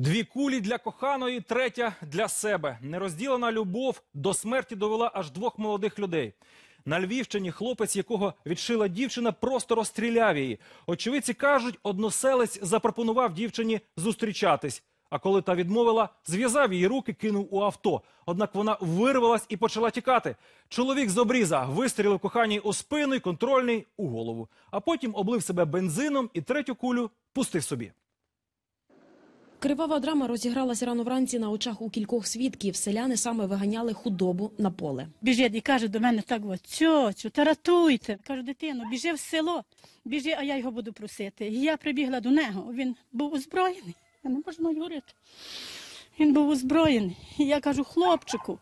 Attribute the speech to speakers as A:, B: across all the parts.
A: Дві кулі для коханої, третя для себе. Нерозділена любов до смерті довела аж двох молодих людей. На Львівщині хлопець, якого відшила дівчина, просто розстріляв її. Очевидці кажуть, односелець запропонував дівчині зустрічатись. А коли та відмовила, зв'язав її руки, кинув у авто. Однак вона вирвалась і почала тікати. Чоловік з обріза вистрілив коханій у спину і контрольний у голову. А потім облив себе бензином і третю кулю пустив собі.
B: Кривава драма розігралася рано вранці на очах у кількох свідків. Селяни саме виганяли худобу на поле.
C: біжить і каже до мене так: от, цьоцю, та ратуйте. Кажу, дитину, біжи в село, біжи, а я його буду просити. І я прибігла до нього. Він був озброєний. Я не можу навіть говорити. Він був озброєний. І я кажу, хлопчику,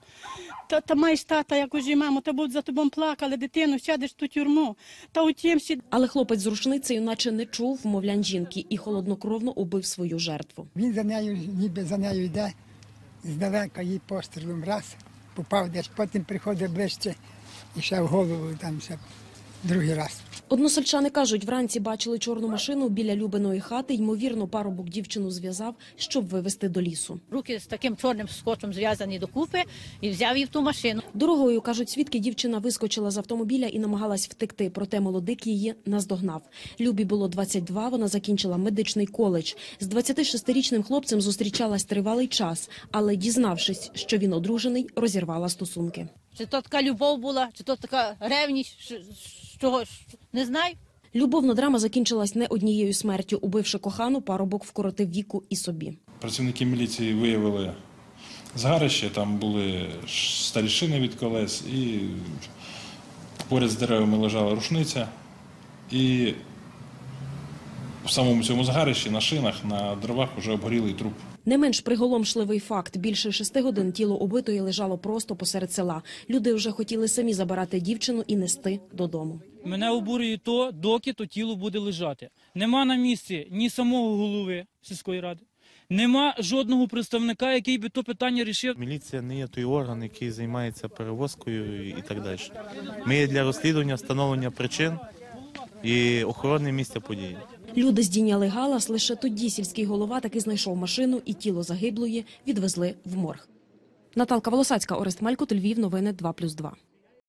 C: та, та маєш тата, якось і маму, та будуть за тобою плакали, дитину, сядеш в ту тюрму. Та утім, ще
B: Але хлопець з рушницею наче не чув вмовлянь жінки і холоднокровно убив свою жертву.
D: Він за нею, ніби за нею йде, здалека її пострілом раз, попав десь, потім приходить ближче і ще в голову там ще другий раз.
B: Односельчани кажуть, вранці бачили чорну машину біля Любиної хати. Ймовірно, парубок дівчину зв'язав, щоб вивезти до лісу.
E: руки з таким чорним скотчем зв'язані докупи і взяв її в ту машину.
B: Дорогою, кажуть свідки, дівчина вискочила з автомобіля і намагалась втекти, проте молодик її наздогнав. Любі було 22, вона закінчила медичний коледж. З 26-річним хлопцем зустрічалась тривалий час, але дізнавшись, що він одружений, розірвала стосунки.
E: Чи то така любов була, чи то така ревність, що, що, не знаю.
B: Любовна драма закінчилась не однією смертю. Убивши кохану, парубок вкоротив віку і собі.
F: Працівники міліції виявили згарище, там були старі шини від колес, і поряд з деревами лежала рушниця. І в самому цьому згарищі на шинах, на дровах вже обгорілий труп.
B: Не менш приголомшливий факт. Більше шести годин тіло убитої лежало просто посеред села. Люди вже хотіли самі забирати дівчину і нести додому.
G: Мене обурює то, доки то тіло буде лежати. Нема на місці ні самого голови сільської ради, нема жодного представника, який би то питання рішив.
H: Міліція не є той орган, який займається перевозкою і так далі. Ми є для розслідування встановлення причин і охорони місця події.
B: Люди здійняли галас. Лише тоді сільський голова таки знайшов машину і тіло загиблої відвезли в морг. Наталка Волосацька, Орест Малько, Львів, новини 2+,2.